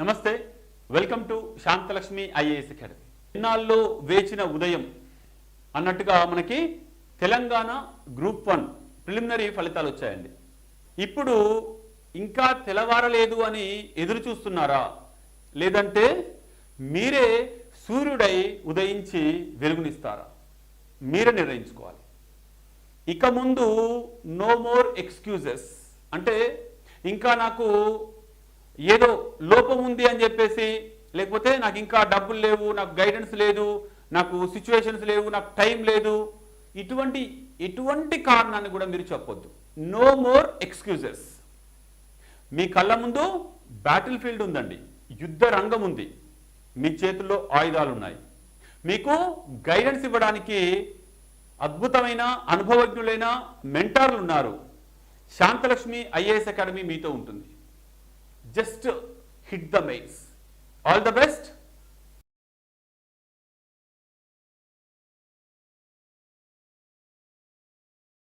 నమస్తే welcome to Shanthalakshmi IAS academy. ఎన్నాళ్ళలో వేచిన ఉదయం అన్నట్టుగా మనకి తెలంగాణ గ్రూప్ వన్ ప్రిలిమినరీ ఫలితాలు వచ్చాయండి. ఇప్పుడు ఇంకా తెలవారలేదు అని ఎదురు చూస్తున్నారా? లేదంటే మీరే సూర్యుడై ఉదయించి వెలుగునిస్తారా? మీరే నిర్ణయించుకోవాలి. ఇక ముందు నో మోర్ ఎక్స్క్యూజెస్. అంటే ఇంకా నాకు ఏదో లోపం ఉంది అని చెప్పేసి లేకపోతే నాకు ఇంకా డబ్బులు లేవు నాకు గైడెన్స్ లేదు నాకు సిచ్యువేషన్స్ లేవు నాకు టైం లేదు. ఇటువంటి ఎటువంటి కారణాన్ని కూడా మీరు చెప్పొద్దు. నో మోర్ ఎక్స్క్యూజెస్ మీ కళ్ళ ముందు బ్యాటిల్ ఫీల్డ్ ఉందండి. యుద్ధ రంగం ఉంది. మీ చేతుల్లో ఆయుధాలు ఉన్నాయి. మీకు గైడెన్స్ ఇవ్వడానికి అద్భుతమైన అనుభవజ్ఞులైన మెంటార్లు ఉన్నారు. శాంతలక్ష్మి ఐఏఎస్ అకాడమీ మీతో ఉంటుంది. just hit the maze. All the best.